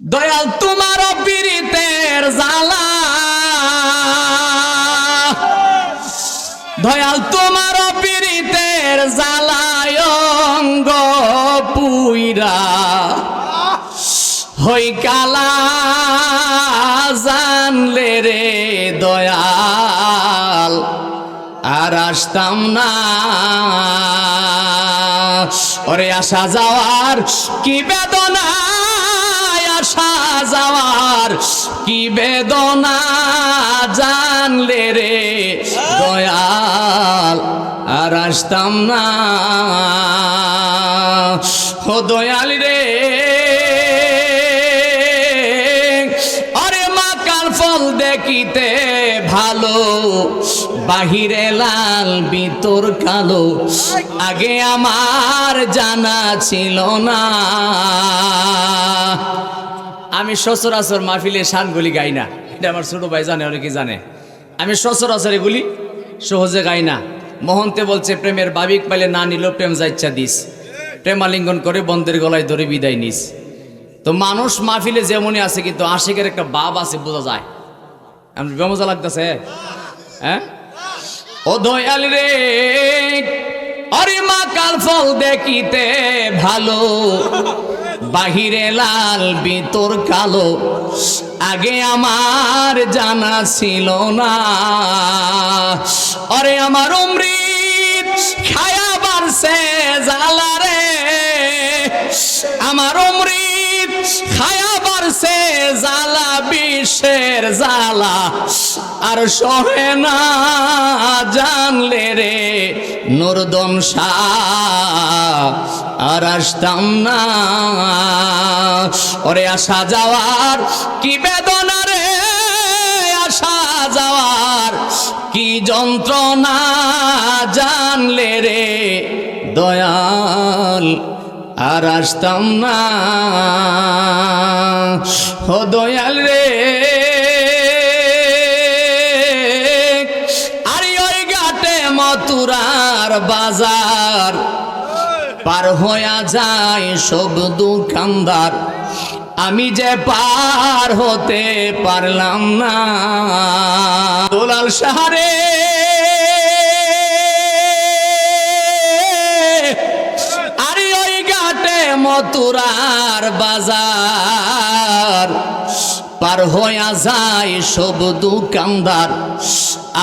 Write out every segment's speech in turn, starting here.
দয়াল তোমার পীড়িতের জালা দয়াল তোমার পীড়িতের জালায়ঙ্গ পুইরা। হই কালা, জানলে রে দয়াল, আর আসতাম না। ওরে আসা যাওয়ার কি বেদনা। যাওয়ার কি বেদনা জানলে রে? দয়াল আর আসতাম না। ও দয়াল রে। আরে মা, কাল ফল দেখিতে ভালো, বাহিরে লাল ভিতর কালো, আগে আমার জানা ছিল না। আমি সচরাচর মাহফিলে শানগুলি গাই না। এটা আমার ছোট ভাই জানে, অনেকে জানে। আমি সচরাচর এগুলি সহজে গাই না। মহন্তে বলছে, প্রেমের বাবিক পাইলে না নিল, প্রেম যাইচ্ছা দিস। প্রেমালিঙ্গন করে বন্ধের গলায় ধরে বিদায় নিস। তো মানুষ মাহফিলে যেমনই আছে, কিন্তু আশিকের একটা বাপ আছে, বোঝা যায়। আমি বেমজা লাগতেছে? হ্যাঁ? ও দয়াল রে, অরে মা কাল ফল দেখিতে ভালো। বাহিরে লাল ভিতর কালো। আগে আমার জানা ছিল না। অরে আমার অমৃত খায়া বাড়ছে জ্বালা রে আমার অমৃত খায়া বাড়ছে জালা বিষের জালা আর সহে না জানলে রে, নুরদম শাহ। আর আসতাম না। ওরে আসা যাওয়ার কি বেদনা রে? আসা যাওয়ার কি যন্ত্রণা জানলে রে দয়াল? আর আসতাম না। ও দয়াল রে। আরে ওই ঘাটে মথুরার বাজার পার হইয়া যায় সব দোকানদার আমি যে পার হতে পারলাম না। দোলাল সাহারে, আরে ওই ঘাটে মথুরার বাজার। পার হইয়া যায় সব দোকানদার।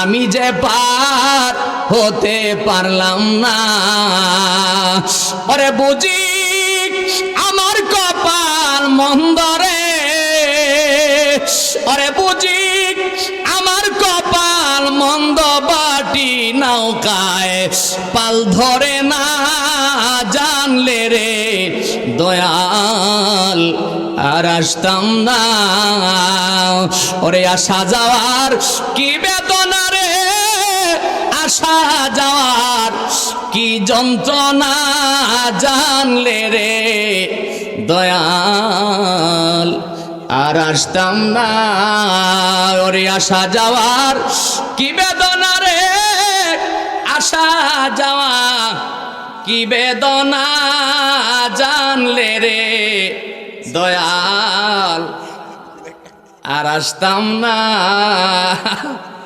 আমি যে পার হতে পারলাম না। ওরে বুঝি, আমার কপাল মন্দরে ওরে বুঝি, আমার কপাল মন্দ বাটি নৌকায়। পাল ধরে না জানলে রে, দয়াল আর আসতাম না। ওরে আসা যাওয়ার কি বেদনা রে? আসা যাওয়ার কি যন্ত্রণা জানলে রে? দয়াল, আর আসতাম না। ওরে আসা যাওয়ার কি বেদনা রে? আসা যাওয়া কি বেদনা জানলে রে? দয়াল আর আসতাম না।